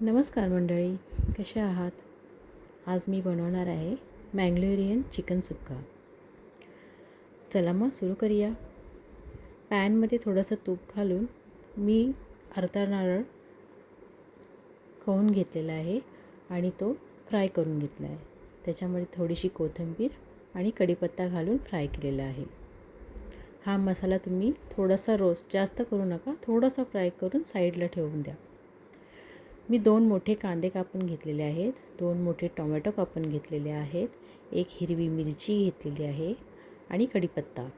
नमस्कार मंडळी कसे आहात? आज मी बनवणार आहे मँग्लोरियन चिकन सुक्का. चला मग सुरू करूया. पॅनमध्ये थोडंसं तूप घालून मी अर्धा नारळ खवून घेतलेला आहे आणि तो फ्राय करून घेतला आहे. त्याच्यामध्ये थोडीशी कोथिंबीर आणि कढीपत्ता घालून फ्राय केलेला आहे. हा मसाला तुम्ही थोडासा रोस्ट जास्त करू नका थोडासा फ्राय करून साईडला ठेवून द्या. मी दोन मोठे कांदे कापून घेतलेले आहेत. दोन मोठे टोमॅटो कापून घेतलेले आहेत. एक हिरवी मिरची घेतलेली आहे आणि कढीपत्ता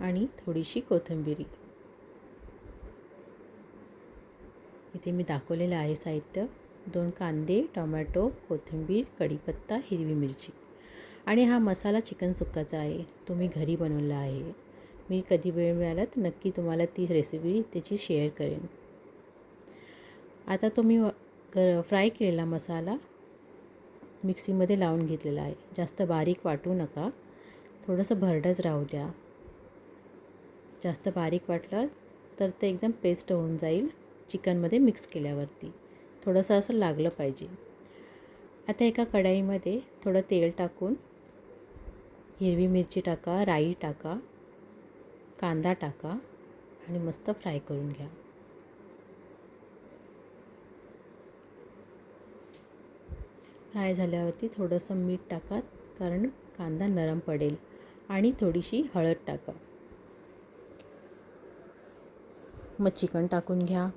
आणि थोडीशी कोथिंबिरी. इथे मी दाखवलेलं आहे साहित्य. दोन कांदे टोमॅटो कोथिंबीर कढीपत्ता हिरवी मिरची. आणि हा मसाला चिकन सुक्काचा आहे. तो मी घरी बनवला आहे. मी कधी वेळ मिळाला तर नक्की तुम्हाला ती रेसिपी त्याची शेअर करेन. आता तो मी ग फ्राय केलेला मसाला मिक्सीमध्ये लावून घेतलेला आहे. जास्त बारीक वाटू नका. थोडंसं भरडंच राहू द्या. जास्त बारीक वाटलं तर ते एकदम पेस्ट होऊन जाईल चिकनमध्ये मिक्स केल्यावरती. थोडंसं असं लागलं पाहिजे. आता एका कढाईमध्ये थोडं तेल टाकून हिरवी मिरची टाका राई टाका कांदा टाका आणि मस्त फ्राय करून घ्या. फ्राय झाल्यावरती थोडंसं मीठ टाका कारण कांदा नरम पडेल. आणि थोडीशी हळद टाका. मग चिकन टाकून घ्या.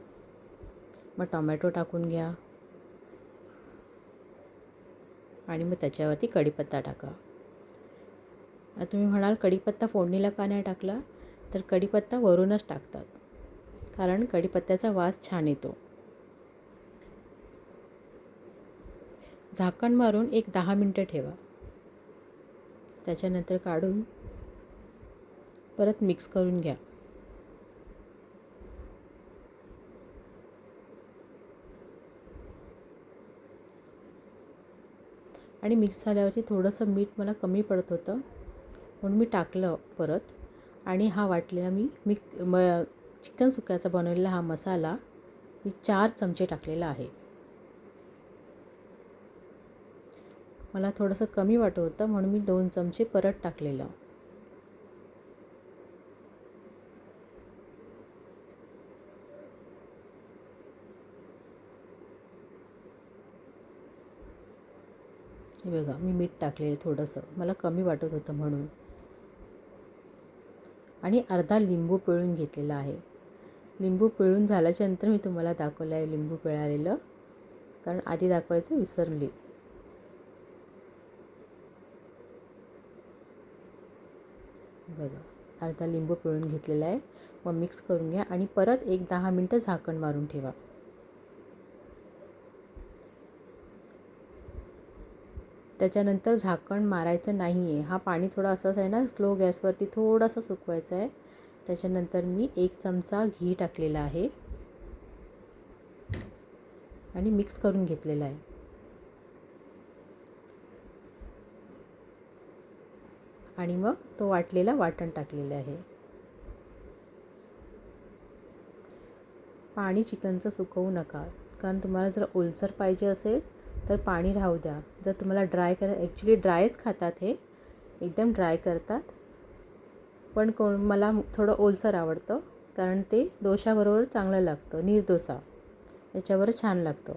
मग टोमॅटो टाकून घ्या. आणि मग त्याच्यावरती कढीपत्ता टाका. तुम्ही म्हणाल कढीपत्ता फोडणीला का नाही टाकला? तर कढीपत्ता वरूनच टाकतात. कारण कढीपत्त्याचा वास छान येतो. झाकण मारून एक दहा मिनटं ठेवा. त्याच्यानंतर काढून परत मिक्स करून घ्या. आणि मिक्स झाल्यावरती थोडंसं मीठ मला कमी पडत होतं म्हणून मी टाकलं परत. आणि हा वाटलेला मी मी म चिकन सुक्याचा बनवलेला हा मसाला मी चार चमचे टाकलेला आहे. मला थोडंसं कमी वाटत होतं म्हणून मी दोन चमचे परत टाकलेलं. हे बघा मी मीठ टाकलेलं थोडंसं. मला कमी वाटत होतं म्हणून. आणि अर्धा लिंबू पिळून घेतलेला आहे. लिंबू पिळून झाल्याच्यानंतर मी तुम्हाला दाखवलं आहे लिंबू पिळालेलं. कारण आधी दाखवायचं विसरली. बघा. अर्धा लिंबू पिळून घेतलेला आहे. मग मिक्स करून घ्या आणि परत एक दहा मिनटं झाकण मारून ठेवा. त्याच्यानंतर झाकण मारायचं नाही आहे हा पाणी थोडा असंच आहे ना स्लो गॅसवरती थोडासा सुकवायचा आहे. त्याच्यानंतर मी एक चमचा घी टाकलेला आहे. आणि मिक्स करून घेतलेला आहे. आणि मग तो वाटलेला वाटण टाकलेलं आहे. पाणी चिकनचं सुकवू नका कारण तुम्हाला जर ओलसर पाहिजे असेल तर पाणी राहू द्या. जर तुम्हाला ड्राय करा ॲक्च्युली ड्रायच खातात हे. एकदम ड्राय करतात. पण कोण मला थोडं ओलसर आवडतं कारण ते दोशाबरोबर चांगलं लागतं निर्दोसा. याच्यावर छान लागतं.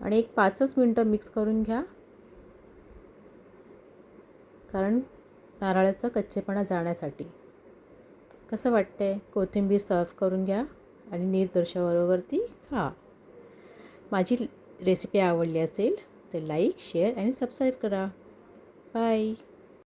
आणि एक पाचच मिनटं मिक्स करून घ्या. कारण नारळाचा कच्चेपणा जाण्यासाठी. कसं वाटतंय? कोथिंबीर सर्व करून घ्या आणि निर्दोषाबरोबरती खा. माझी रेसिपी आवडली असेल तर लाईक शेअर आणि सबस्क्राईब करा. बाय.